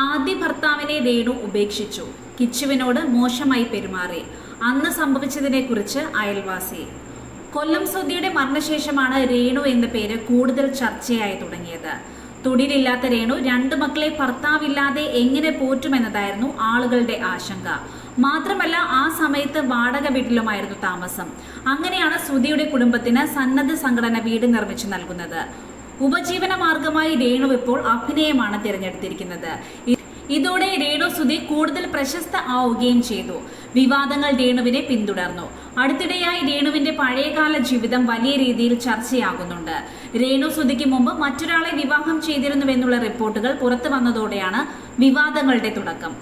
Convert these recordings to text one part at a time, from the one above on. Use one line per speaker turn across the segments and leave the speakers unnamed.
ആദ്യ ഭർത്താവിനെ രേണു ഉപേക്ഷിച്ചു. കിച്ചുവിനോട് മോശമായി പെരുമാറി. അന്ന് സംഭവിച്ചതിനെക്കുറിച്ച് അയൽവാസി. കൊല്ലം സ്വതിയുടെ മരണശേഷമാണ് രേണു എന്ന പേര് കൂടുതൽ ചർച്ചയായി തുടങ്ങിയത്. തൊഴിലില്ലാത്ത രേണു രണ്ടു മക്കളെ ഭർത്താവില്ലാതെ എങ്ങനെ പോറ്റുമെന്നതായിരുന്നു ആളുകളുടെ ആശങ്ക. മാത്രമല്ല ആ സമയത്ത് വാടക വീട്ടിലുമായിരുന്നു താമസം. അങ്ങനെയാണ് സുധിയുടെ കുടുംബത്തിന് സന്നദ്ധ സംഘടന വീട് നിർമ്മിച്ചു നൽകുന്നത്. ഉപജീവന മാർഗമായി രേണു ഇപ്പോൾ അഭിനയമാണ് തിരഞ്ഞെടുത്തിരിക്കുന്നത്. ഇതോടെ രേണു സുധി കൂടുതൽ പ്രശസ്ത ആവുകയും ചെയ്തു. വിവാദങ്ങൾ രേണുവിനെ പിന്തുടർന്നു. അടുത്തിടെയായി രേണുവിന്റെ പഴയകാല ജീവിതം വലിയ രീതിയിൽ ചർച്ചയാകുന്നുണ്ട്. രേണു സുധിക്ക് മുമ്പ് മറ്റൊരാളെ വിവാഹം ചെയ്തിരുന്നുവെന്നുള്ള റിപ്പോർട്ടുകൾ പുറത്തു വന്നതോടെയാണ് വിവാദങ്ങളുടെ തുടക്കം.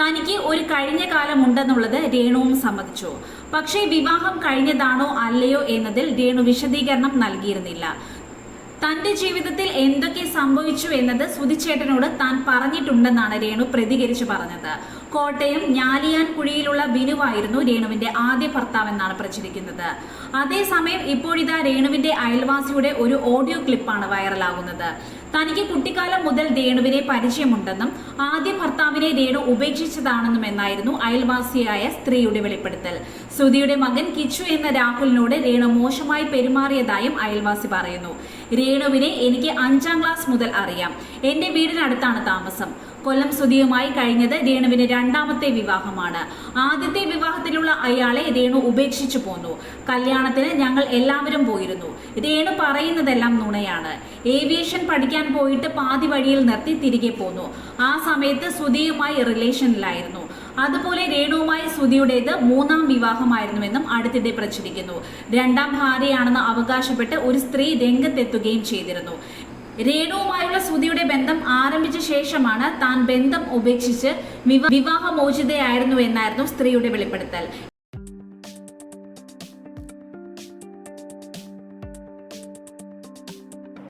തനിക്ക് ഒരു കഴിഞ്ഞ കാലം ഉണ്ടെന്നുള്ളത് രേണുവും സമ്മതിച്ചു. പക്ഷേ വിവാഹം കഴിഞ്ഞതാണോ അല്ലയോ എന്നതിൽ രേണു വിശദീകരണം നൽകിയിരുന്നില്ല. തന്റെ ജീവിതത്തിൽ എന്തൊക്കെ സംഭവിച്ചു എന്നത് സുധിച്ചേട്ടനോട് താൻ പറഞ്ഞിട്ടുണ്ടെന്നാണ് രേണു പ്രതികരിച്ചു പറഞ്ഞത്. കോട്ടയം ഞാലിയാൻ കുഴിയിലുള്ള ബിനുവായിരുന്നു രേണുവിന്റെ ആദ്യ ഭർത്താവെന്നാണ് പ്രചരിക്കുന്നത്. അതേസമയം ഇപ്പോഴിതാ രേണുവിന്റെ അയൽവാസിയുടെ ഒരു ഓഡിയോ ക്ലിപ്പാണ് വൈറലാകുന്നത്. തനിക്ക് കുട്ടിക്കാലം മുതൽ രേണുവിനെ പരിചയമുണ്ടെന്നും ആദ്യ ഭർത്താവിനെ രേണു ഉപേക്ഷിച്ചതാണെന്നും എന്നായിരുന്നു അയൽവാസിയായ സ്ത്രീയുടെ വെളിപ്പെടുത്തൽ. സുധിയുടെ മകൻ കിച്ചു എന്ന രാഹുലിനോട് രേണു മോശമായി പെരുമാറിയതായും അയൽവാസി പറയുന്നു. രേണുവിനെ എനിക്ക് അഞ്ചാം ക്ലാസ് മുതൽ അറിയാം. എന്റെ വീടിനടുത്താണ് താമസം. കൊല്ലം സുധിയുമായി കഴിഞ്ഞത് രേണുവിന് രണ്ടാമത്തെ വിവാഹമാണ്. ആദ്യത്തെ വിവാഹത്തിലുള്ള അയാളെ രേണു ഉപേക്ഷിച്ചു പോന്നു. കല്യാണത്തിന് ഞങ്ങൾ എല്ലാവരും പോയിരുന്നു. രേണു പറയുന്നതെല്ലാം നുണയാണ്. ഏവിയേഷൻ പഠിക്കാൻ പോയിട്ട് പാതി വഴിയിൽ നിർത്തി തിരികെ പോന്നു. ആ സമയത്ത് സുധിയുമായി റിലേഷനിലായിരുന്നു. അതുപോലെ രേണുവുമായി സുധിയുടേത് മൂന്നാം വിവാഹമായിരുന്നുവെന്നും അടുത്തിടെ പ്രചരിക്കുന്നു. രണ്ടാം ഭാര്യയാണെന്ന് അവകാശപ്പെട്ട് ഒരു സ്ത്രീ രംഗത്തെത്തുകയും ചെയ്തിരുന്നു. രേണുവുമായുള്ള സുധിയുടെ ബന്ധം ആരംഭിച്ച ശേഷമാണ് താൻ ബന്ധം ഉപേക്ഷിച്ച് വിവാഹമോചിതയായിരുന്നു എന്നായിരുന്നു സ്ത്രീയുടെ വെളിപ്പെടുത്തൽ.